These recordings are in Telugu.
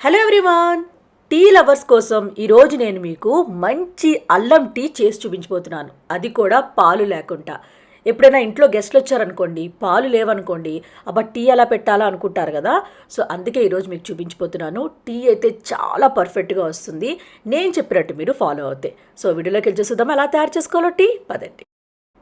హలో ఎవ్రీవాన్ టీ లవర్స్ కోసం ఈరోజు నేను మీకు మంచి అల్లం టీ చేసి చూపించబోతున్నాను. అది కూడా పాలు లేకుండా. ఎప్పుడైనా ఇంట్లో గెస్ట్లు వచ్చారనుకోండి పాలు లేవనుకోండి అబ్బా టీ ఎలా పెట్టాలా అనుకుంటారు కదా? సో అందుకే ఈరోజు మీకు చూపించిపోతున్నాను టీ అయితే చాలా పర్ఫెక్ట్గా వస్తుంది. నేను చెప్పినట్టు మీరు ఫాలో అవుతాయి సో వీడియోలోకి వెళ్ళి చూద్దాం. ఎలా తయారు చేసుకోవాలో టీ పదండి.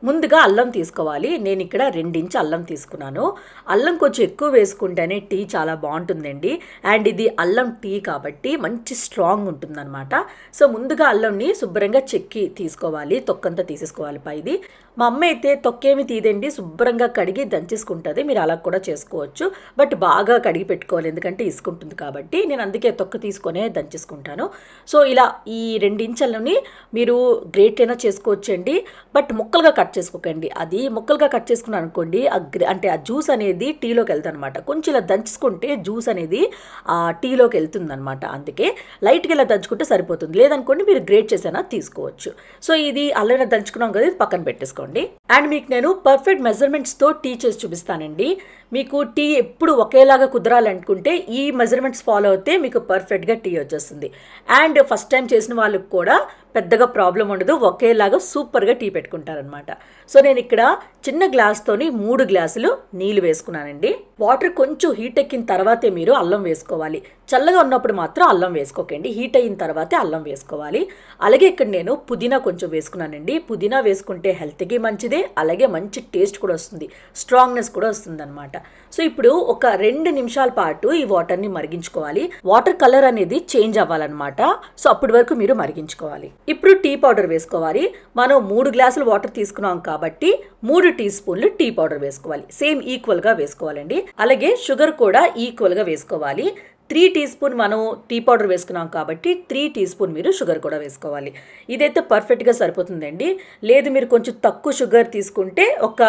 ముందుగా అల్లం తీసుకోవాలి. నేను ఇక్కడ రెండించి అల్లం తీసుకున్నాను. అల్లం కొంచెం ఎక్కువ వేసుకుంటేనే టీ చాలా బాగుంటుందండి. అండ్ ఇది అల్లం టీ కాబట్టి మంచి స్ట్రాంగ్ ఉంటుందన్నమాట. సో ముందుగా అల్లంని శుభ్రంగా చెక్కి తీసుకోవాలి. తొక్కంతా తీసేసుకోవాలి పైది. మా అమ్మ అయితే తొక్కేమి తీదండి. శుభ్రంగా కడిగి దంచేసుకుంటుంది. మీరు అలా కూడా చేసుకోవచ్చు. బట్ బాగా కడిగి పెట్టుకోవాలి. ఎందుకంటే ఇసుకుంటుంది కాబట్టి. నేను అందుకే తొక్క తీసుకొనే దంచేసుకుంటాను. సో ఇలా ఈ రెండించలని మీరు గ్రేట్ అయినా చేసుకోవచ్చండి. బట్ ముక్కలుగా కట్ కట్ చేసుకోకండి. అది ముక్కలుగా కట్ చేసుకున్నాను అనుకోండి ఆ గ్రే- అంటే ఆ జ్యూస్ అనేది టీలోకి వెళ్తుంది అనమాట కొంచెం ఇలా దంచుకుంటే జ్యూస్ అనేది ఆ టీలోకి వెళ్తుంది అనమాట అందుకే లైట్గా ఇలా దంచుకుంటే సరిపోతుంది. లేదనుకోండి మీరు గ్రేట్ చేసైనా తీసుకోవచ్చు. సో ఇది అల్లనే దంచుకున్నాం కదా ఇది పక్కన పెట్టేసుకోండి. అండ్ మీకు నేను పర్ఫెక్ట్ మెజర్మెంట్స్తో టీ చేసి చూపిస్తానండి. మీకు టీ ఎప్పుడు ఒకేలాగా కుదరాలనుకుంటే ఈ మెజర్మెంట్స్ ఫాలో అయితే మీకు పర్ఫెక్ట్గా టీ వచ్చేస్తుంది. అండ్ ఫస్ట్ టైం చేసిన వాళ్ళకి కూడా పెద్దగా ప్రాబ్లం ఉండదు. ఒకేలాగా సూపర్గా టీ పెట్టుకుంటారనమాట సో నేను ఇక్కడ చిన్న గ్లాస్తోని మూడు గ్లాసులు నీళ్ళు వేసుకున్నానండి. వాటర్ కొంచెం హీట్ ఎక్కిన తర్వాతే మీరు అల్లం వేసుకోవాలి. చల్లగా ఉన్నప్పుడు మాత్రం అల్లం వేసుకోకండి. హీట్ అయిన తర్వాతే అల్లం వేసుకోవాలి. అలాగే ఇక్కడ నేను పుదీనా కొంచెం వేసుకున్నానండి. పుదీనా వేసుకుంటే హెల్త్కి మంచిదే. అలాగే మంచి టేస్ట్ కూడా వస్తుంది. స్ట్రాంగ్నెస్ కూడా వస్తుంది అనమాట సో ఇప్పుడు ఒక రెండు నిమిషాల పాటు ఈ వాటర్ని మరిగించుకోవాలి. వాటర్ కలర్ అనేది చేంజ్ అవ్వాలన్నమాట. సో అప్పటి వరకు మీరు మరిగించుకోవాలి. ఇప్పుడు టీ పౌడర్ వేసుకోవాలి. మనం మూడు గ్లాసులు వాటర్ తీసుకున్నాం కాబట్టి మూడు టీ స్పూన్లు టీ పౌడర్ వేసుకోవాలి. సేమ్ ఈక్వల్గా వేసుకోవాలండి. అలాగే షుగర్ కూడా ఈక్వల్గా వేసుకోవాలి. త్రీ టీ స్పూన్ మనం టీ పౌడర్ వేసుకున్నాం కాబట్టి త్రీ టీ స్పూన్ మీరు షుగర్ కూడా వేసుకోవాలి. ఇదైతే పర్ఫెక్ట్గా సరిపోతుందండి. లేదు మీరు కొంచెం తక్కువ షుగర్ తీసుకుంటే ఒక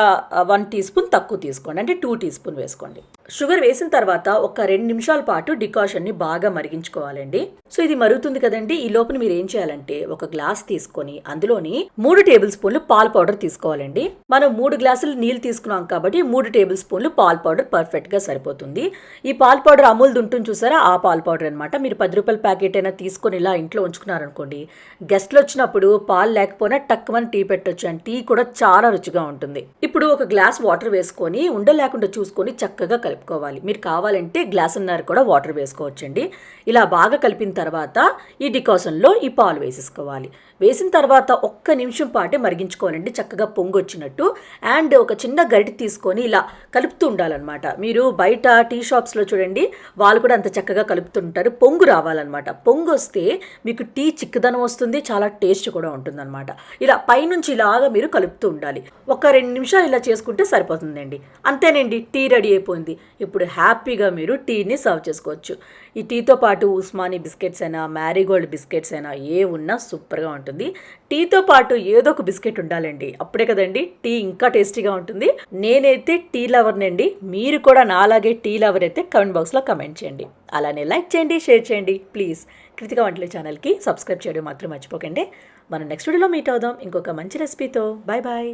వన్ టీ స్పూన్ తక్కువ తీసుకోండి. అంటే టూ టీ స్పూన్ వేసుకోండి. షుగర్ వేసిన తర్వాత ఒక రెండు నిమిషాల పాటు డికాషన్ని బాగా మరిగించుకోవాలండి. సో ఇది మరుగుతుంది కదండి. ఈ లోపల మీరు ఏం చేయాలంటే ఒక గ్లాస్ తీసుకొని అందులోని మూడు టేబుల్ స్పూన్లు పాల్ పౌడర్ తీసుకోవాలండి. మనం మూడు గ్లాసులు నీళ్ళు తీసుకున్నాం కాబట్టి మూడు టేబుల్ స్పూన్లు పాల్ పౌడర్ పర్ఫెక్ట్గా సరిపోతుంది. ఈ పాల్ పౌడర్ అమూల్ ఉంటుంది చూసారా? ఆ పాల్ పౌడర్ అనమాట మీరు పది రూపాయల ప్యాకెట్ అయినా తీసుకొని ఇలా ఇంట్లో ఉంచుకున్నారనుకోండి గెస్ట్లు వచ్చినప్పుడు పాలు లేకపోయినా టక్కుమని టీ పెట్టొచ్చు అండ్ టీ కూడా చాలా రుచిగా ఉంటుంది. ఇప్పుడు ఒక గ్లాస్ వాటర్ వేసుకొని ఉండలేకుండా చూసుకొని చక్కగా కలిపి కలుపుకోవాలి. మీరు కావాలంటే గ్లాస్ కూడా వాటర్ వేసుకోవచ్చండి. ఇలా బాగా కలిపిన తర్వాత ఈ డికాషన్లో ఈ పాలు వేసేసుకోవాలి. వేసిన తర్వాత ఒక్క నిమిషం పాటే మరిగించుకోవాలండి చక్కగా పొంగు వచ్చినట్టు అండ్ ఒక చిన్న గరిటె తీసుకొని ఇలా కలుపుతూ ఉండాలన్నమాట. మీరు బయట టీ షాప్స్లో చూడండి వాళ్ళు కూడా అంత చక్కగా కలుపుతుంటారు. పొంగు రావాలన్నమాట. పొంగు వస్తే మీకు టీ చిక్కదనం వస్తుంది చాలా టేస్ట్ కూడా ఉంటుందన్నమాట. ఇలా పైనుంచి ఇలాగా మీరు కలుపుతూ ఉండాలి. ఒక రెండు నిమిషాలు ఇలా చేసుకుంటే సరిపోతుందండి. అంతేనండి టీ రెడీ అయిపోయింది. ఇప్పుడు హ్యాపీగా మీరు టీని సర్వ్ చేసుకోవచ్చు. ఈ టీతో పాటు ఉస్మానీ బిస్కెట్స్ అయినా మ్యారీగోల్డ్ బిస్కెట్స్ అయినా ఏ ఉన్నా సూపర్గా ఉంటుంది. టీతో పాటు ఏదో ఒక బిస్కెట్ ఉండాలండి. అప్పుడే కదండి టీ ఇంకా టేస్టీగా ఉంటుంది. నేనైతే టీ లవర్నండి మీరు కూడా నాలాగే టీ లవర్ అయితే కమెంట్ బాక్స్లో కమెంట్ చేయండి. అలానే లైక్ చేయండి షేర్ చేయండి. ప్లీజ్ కృతిక వంటల ఛానల్కి సబ్స్క్రైబ్ చేయడం మాత్రం మర్చిపోకండి. మనం నెక్స్ట్ వీడియోలో మీట్ అవుదాం. ఇంకొక మంచి రెసిపీతో. Bye bye